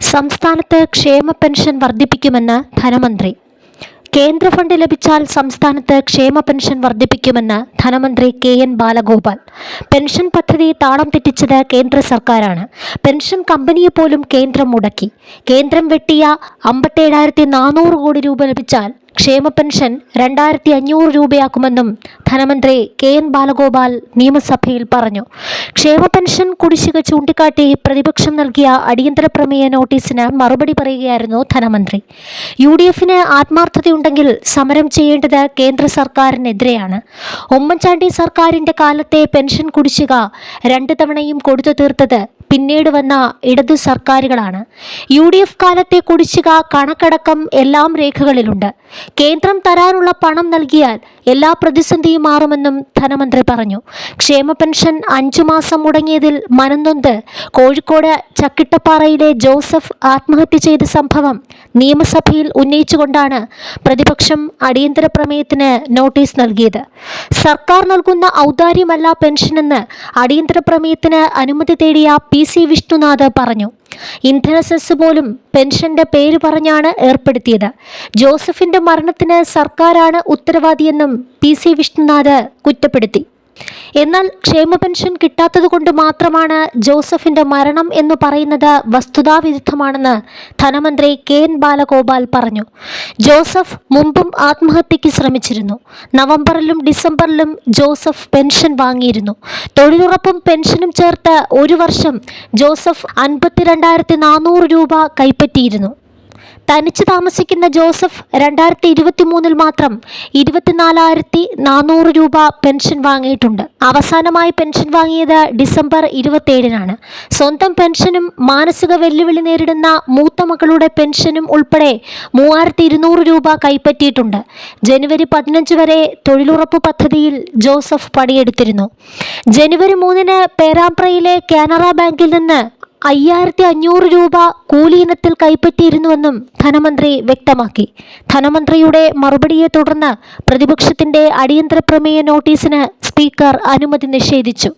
സംസ്ഥാനത്ത് ക്ഷേമ പെൻഷൻ വർദ്ധിപ്പിക്കുമെന്ന് ധനമന്ത്രി. കേന്ദ്ര ഫണ്ട് ലഭിച്ചാൽ സംസ്ഥാനത്ത് ക്ഷേമ പെൻഷൻ വർദ്ധിപ്പിക്കുമെന്ന് ധനമന്ത്രി കെ എൻ ബാലഗോപാൽ. പെൻഷൻ പദ്ധതി താളം തെറ്റിച്ചത് കേന്ദ്ര സർക്കാരാണ്. പെൻഷൻ കമ്പനിയെ പോലും കേന്ദ്രം മുടക്കി. കേന്ദ്രം വെട്ടിയ അമ്പത്തേഴായിരത്തി നാനൂറ് കോടി രൂപ ലഭിച്ചാൽ ക്ഷേമ പെൻഷൻ രണ്ടായിരത്തി അഞ്ഞൂറ് രൂപയാക്കുമെന്നും ധനമന്ത്രി കെ എൻ ബാലഗോപാൽ നിയമസഭയിൽ പറഞ്ഞു. ക്ഷേമ പെൻഷൻ കുടിശ്ശിക ചൂണ്ടിക്കാട്ടി പ്രതിപക്ഷം നൽകിയ അടിയന്തര പ്രമേയ നോട്ടീസിന് മറുപടി പറയുകയായിരുന്നു ധനമന്ത്രി. യു ഡി എഫിന് ആത്മാർത്ഥതയുണ്ടെങ്കിൽ സമരം ചെയ്യേണ്ടത് കേന്ദ്ര സർക്കാരിനെതിരെയാണ്. ഉമ്മൻചാണ്ടി സർക്കാരിന്റെ കാലത്തെ പെൻഷൻ കുടിശ്ശിക രണ്ട് തവണയും കൊടുത്തു തീർത്തത് പിന്നീട് വന്ന ഇടതു സർക്കാരുകളാണ്. യു ഡി എഫ് കാലത്തെ കുടിശ്ശിക കണക്കടക്കം എല്ലാം രേഖകളിലുണ്ട്. കേന്ദ്രം തരാനുള്ള പണം നൽകിയാൽ എല്ലാ പ്രതിസന്ധിയും മാറുമെന്നും ധനമന്ത്രി പറഞ്ഞു. ക്ഷേമ പെൻഷൻ അഞ്ചു മാസം മുടങ്ങിയതിൽ മനംനൊന്ത് കോഴിക്കോട് ചക്കിട്ടപ്പാറയിലെ ജോസഫ് ആത്മഹത്യ ചെയ്ത സംഭവം നിയമസഭയിൽ ഉന്നയിച്ചുകൊണ്ടാണ് പ്രതിപക്ഷം അടിയന്തര പ്രമേയത്തിന് നോട്ടീസ് നൽകിയത്. സർക്കാർ നൽകുന്ന ഔദാര്യമല്ല പെൻഷനെന്ന് അടിയന്തര പ്രമേയത്തിന് അനുമതി തേടിയ പി സി വിഷ്ണുനാഥ് പറഞ്ഞു. ഇന്ധന സെസ് പോലും പെൻഷന്റെ പേര് പറഞ്ഞാണ് ഏർപ്പെടുത്തിയത്. ജോസഫിന്റെ മരണത്തിന് സർക്കാരാണ് ഉത്തരവാദിയെന്നും പി സി വിഷ്ണുനാഥ് കുറ്റപ്പെടുത്തി. എന്നാൽ ക്ഷേമ പെൻഷൻ കിട്ടാത്തതുകൊണ്ട് മാത്രമാണ് ജോസഫിന്റെ മരണം എന്ന് പറയുന്നത് വസ്തുതാവിരുദ്ധമാണെന്ന് ധനമന്ത്രി കെ എൻ ബാലഗോപാൽ പറഞ്ഞു. ജോസഫ് മുമ്പും ആത്മഹത്യയ്ക്ക് ശ്രമിച്ചിരുന്നു. നവംബറിലും ഡിസംബറിലും ജോസഫ് പെൻഷൻ വാങ്ങിയിരുന്നു. തൊഴിലുറപ്പും പെൻഷനും ചേർത്ത് ഒരു വർഷം ജോസഫ് അൻപത്തിരണ്ടായിരത്തി നാനൂറ് രൂപ കൈപ്പറ്റിയിരുന്നു. തനിച്ച് താമസിക്കുന്ന ജോസഫ് രണ്ടായിരത്തി ഇരുപത്തി മൂന്നിൽ മാത്രം ഇരുപത്തിനാലായിരത്തി നാനൂറ് രൂപ പെൻഷൻ വാങ്ങിയിട്ടുണ്ട്. അവസാനമായി പെൻഷൻ വാങ്ങിയത് ഡിസംബർ ഇരുപത്തേഴിനാണ് സ്വന്തം പെൻഷനും മാനസിക വെല്ലുവിളി നേരിടുന്ന മൂത്ത മക്കളുടെ പെൻഷനും ഉൾപ്പെടെ മൂവായിരത്തി ഇരുന്നൂറ് രൂപ കൈപ്പറ്റിയിട്ടുണ്ട്. ജനുവരി പതിനഞ്ച് വരെ തൊഴിലുറപ്പ് പദ്ധതിയിൽ ജോസഫ് പണിയെടുത്തിരുന്നു. ജനുവരി മൂന്നിന് പേരാമ്പ്രയിലെ കാനറ ബാങ്കിൽ നിന്ന് അയ്യായിരത്തി അഞ്ഞൂറ് രൂപ കൂലി ഇനത്തിൽ കൈപ്പറ്റിയിരുന്നുവെന്നും ധനമന്ത്രി വ്യക്തമാക്കി. ധനമന്ത്രിയുടെ മറുപടിയെ തുടർന്ന് പ്രതിപക്ഷത്തിന്റെ അടിയന്തര പ്രമേയ നോട്ടീസിന് സ്പീക്കർ അനുമതി നിഷേധിച്ചു.